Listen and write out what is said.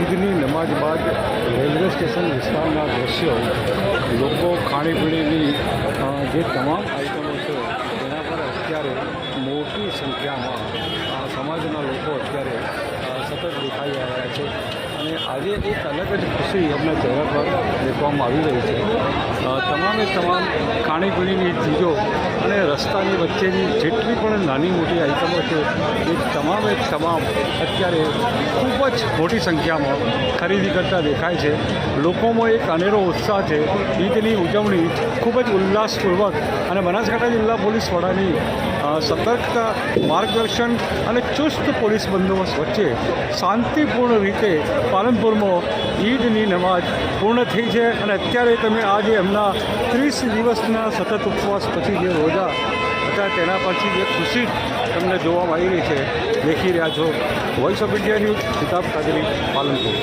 ઈદની નમાજ બાદ રેલવે સ્ટેશન વિસ્તારના દ્રશ્યો, લોકો ખાણીપીણીની જે તમામ આઇટમો છે, તેના પર અત્યારે મોટી સંખ્યામાં સમાજના લોકો અત્યારે સતત દેખાઈ રહ્યા છે. અને આજે એક અલગ જ ખુશી એમના ચહેરા પર દેખવામાં આવી રહી છે. તમામે તમામ ખાણીપીણીની ચીજો અને રસ્તાની વચ્ચેની જેટલી પણ નાની મોટી આઇટમો છે, એ તમામે તમામ અત્યારે ખૂબ જ મોટી સંખ્યામાં ખરીદી કરતા દેખાય છે. લોકોમાં એક અનેરો ઉત્સાહ છે. ઈદની ઉજવણી ખૂબ જ ઉલ્લાસપૂર્વક અને બનાસકાંઠા જિલ્લા પોલીસ વડાની સતર્કતા, માર્ગદર્શન અને ચુસ્ત પોલીસ બંદોબસ્ત વચ્ચે શાંતિપૂર્ણ રીતે પાલનપુરમાં ઈદની નમાજ પૂર્ણ થઈ છે અને અત્યારે તમે આજે એમના ત્રીસ દિવસના સતત ઉપવાસ પછી જે રોજા હતા તેના પછી જે ખુશી તમને જોવામાં આવી રહી છે, દેખી રહ્યા છો. Voice of India news Kitab Qadri Palanpur.